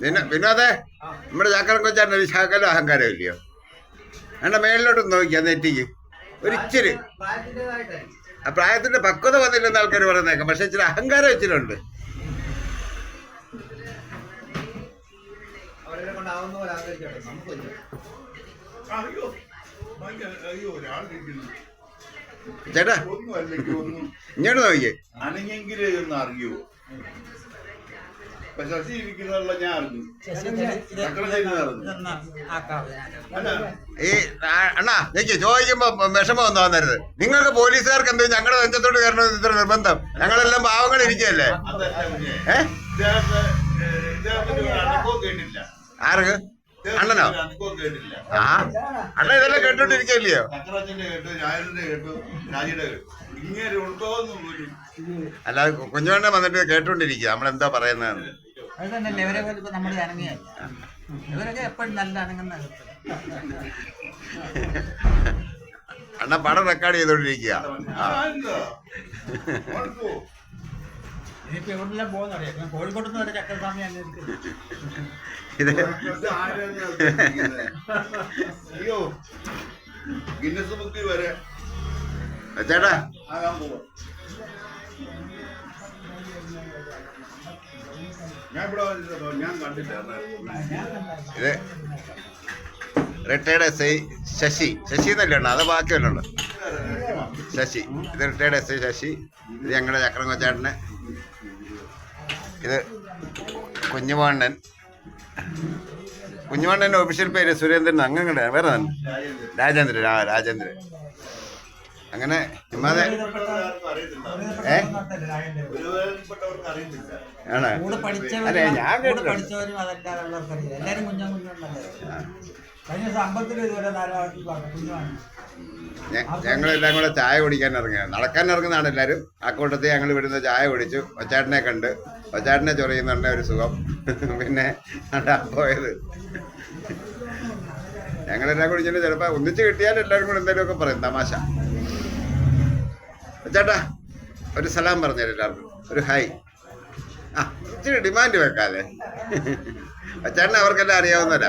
പിന്നെ വിനോദേ നമ്മുടെ ചാക്കരൻ കൊച്ചാണ് ഒരു ശകലം അഹങ്കാരം ഇല്ലയോ? എന്റെ മേളിലോട്ട് നോക്കിയാ നെറ്റിക്ക്. ഒരിച്ചിരി. ആ പ്രായത്തിന്റെ പക്വത വന്നില്ലെന്ന് ആൾക്കാർ പറയുന്നേക്കാം പക്ഷെ ഇച്ചിരി അഹങ്കാരം ഇച്ചിരിയുണ്ട്. അയ്യോ ഭയങ്കര അയ്യോ ഒരാളിരിക്കുന്നു ചേട്ടാ ഇങ്ങോട്ട് നോക്കിയേ അനങ്ങെങ്കിലേ ഒന്ന് അറിയൂ. ശശി ഇരിക്കുന്നുള്ള ഞാൻ അറിഞ്ഞു. ഈ അണ്ണാ നോക്കിയേ ചോദിക്കുമ്പോ വിഷമം ഒന്നും വന്നരുത് നിങ്ങൾക്ക് പോലീസുകാർക്ക് എന്തോ ഞങ്ങളുടെ ബന്ധത്തോട് കയറണമെന്ന് ഇത്ര നിർബന്ധം? ഞങ്ങളെല്ലാം പാവങ്ങൾ ഇരിക്കല്ലേ ആർക്ക്? അണ്ണനോ? ആ അണ്ണ ഇതെല്ലാം കേട്ടോണ്ടിരിക്കല്ലയോ അല്ല കുഞ്ഞുവണ്ണ വന്നിട്ട് കേട്ടോണ്ടിരിക്കുക നമ്മളെന്താ പറയുന്നതെന്ന്. അനങ്ങുന്ന അണ്ണ പടം റെക്കോർഡ് ചെയ്തോണ്ടിരിക്കുക പോകുന്ന ഇനിയിപ്പോ എവിടെല്ലാം പോകുന്നറിയാം? ഞാൻ കോഴിക്കോട്ട് നിന്ന് വരെ ചക്രസ്വാമി അന്വേഷിക്കുന്നു ഇത് ഇത് ആരാണ് ഉദ്ദേശിക്കുന്നത്? അയ്യോ ഗിന്നസ് ബുക്കിൽ വരെ. ചേട്ടാ ആകാൻ പോവാ. ഞാൻ ഇവിടെ വന്നിട്ടോ ഞാൻ കണ്ടില്ല. ഇത് retired S I Sasi. Sasi എന്നല്ലേ ഉണ്ടോ അത് ബാക്കിയല്ലോ ഉള്ളു. ശശി. ഇത് റിട്ടയർഡ് എസ് ഐ ശശി. ഇത് ഞങ്ങളുടെ ചക്രം കൊച്ചാട്ടന് ഇത് കുഞ്ഞുപാണ്ഡൻ കുഞ്ഞുപാണ്ഡന്റെ ഒഫീഷ്യൽ പേര് സുരേന്ദ്രൻ അങ്ങനെ വേറെ രാജേന്ദ്രൻ ആ രാജേന്ദ്രൻ. അങ്ങനെ ഏ? ആണ്? അതെ ഞാൻ ഞങ്ങളെല്ലാം കൂടെ ചായ കുടിക്കാൻ ഇറങ്ങിയാണ് നടക്കാൻ ഇറങ്ങുന്നതാണ് എല്ലാരും ആ കൂട്ടത്തിൽ ഞങ്ങൾ വിടുന്ന ചായ കുടിച്ചു. ഒച്ചാട്ടിനെ കണ്ട്. ഒച്ചാട്ടിനെ ചൊറിയുന്നുണ്ടെ ഒരു സുഖം. പിന്നെ അതാ പോയത്. ഞങ്ങളെല്ലാം ഇങ്ങനെ ചിലപ്പോൾ ഒന്നിച്ച് കിട്ടിയാൽ എല്ലാവരും കൂടി എന്തെങ്കിലുമൊക്കെ പറയും തമാശ. ചേട്ടാ ഒരു സലാം പറഞ്ഞു എല്ലാവർക്കും. ഒരു ഹായ് ആ ഇച്ചിരി ഡിമാൻഡ് വെക്കാതെ ചേട്ടൻ അവർക്കെല്ലാം അറിയാവുന്നതല്ല